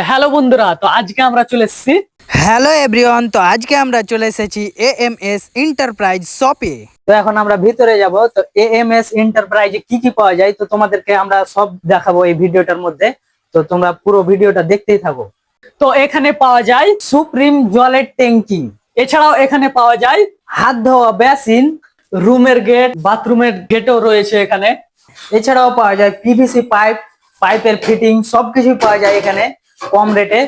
তো হ্যালো বন্ধুরা তো আজকে আমরা চলে এসেছি। হ্যালো এভরিওয়ান তো আজকে আমরা চলে এসেছি এ এম এস এন্টারপ্রাইজ শপে তো এখন আমরা ভিতরে যাব তো এ এম এস এন্টারপ্রাইজে কি কি পাওয়া যায় তো তোমাদেরকে আমরা সব দেখাবো এই ভিডিওটার মধ্যে। তো তোমরা পুরো ভিডিওটা দেখতেই থাকো। তো এখানে পাওয়া যায় সুপ্রিম জলের ট্যাঙ্কি। এছাড়াও এখানে পাওয়া যায় হাত ধোয়া বেসিন রুমের গেট বাথরুমের গেটও রয়েছে এখানে। এছাড়াও পাওয়া যায় পিভিসি পাইপ পাইপের ফিটিং সবকিছু পাওয়া যায় এখানে। কম রেটে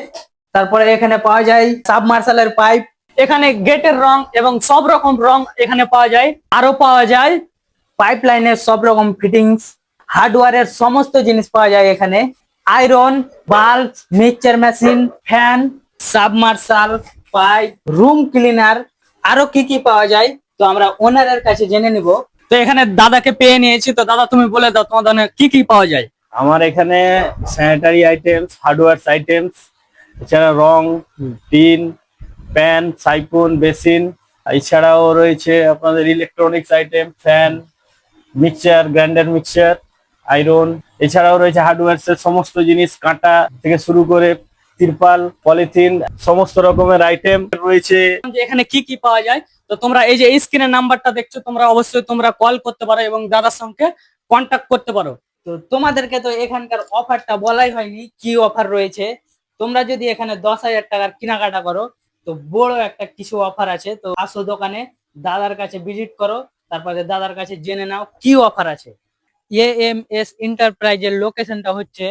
তারপরে এখানে পাওয়া যায় সাবমার্শালের পাইপ এখানে গেটের রং এবং সব রকম রং এখানে পাওয়া যায়। আরও পাওয়া যায় পাইপ লাইনের সব রকম ফিটিংস হার্ডওয়্যারের সমস্ত জিনিস পাওয়া যায় এখানে। Iron bulb mixture machine fan submersible pipe room cleaner আরও কি কি পাওয়া যায়? তো আমরা ওনারের কাছে জেনে নিব। তো এখানে দাদাকে পেয়ে নিয়েছি। তো দাদা তুমি বলে দাও তোমাদের কি কি পাওয়া যায়? আমার এখানে স্যানিটারি আইটেমস হার্ডওয়্যার আইটেমস এছাড়া রং, টিন, প্যান সাইফুন বেসিন এছাড়াও রয়েছে আপনাদের electronics item fan mixture grinder mixture iron এছাড়াও রয়েছে হার্ডওয়্যারস এর সমস্ত জিনিস, কাঁটা থেকে শুরু করে তিরপাল পলিথিন সমস্ত রকমের আইটেম রয়েছে। এখানে কি কি পাওয়া যায়? তো তোমরা এই যে স্ক্রিনের নাম্বারটা দেখছ, তোমরা অবশ্যই তোমরা কল করতে পারো এবং দাদার সঙ্গে কন্ট্যাক্ট করতে পারো। তো তোমাদেরকে তো এখানকার অফারটা বলাই হয়নি, কি অফার রয়েছে? তোমরা যদি এখানে দশ হাজার টাকার কেনাকাটা করো, তো বড় একটা কিছু অফার আছে। তো আসো দোকানে, দাদার কাছে ভিজিট করো, তারপরে দাদার কাছে জেনে নাও কি অফার আছে। এ এম এস এন্টারপ্রাইজের লোকেশনটা হচ্ছে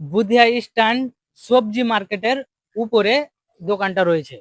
বুধিয়া স্ট্যান্ড সবজি মার্কেটের উপরে দোকানটা রয়েছে।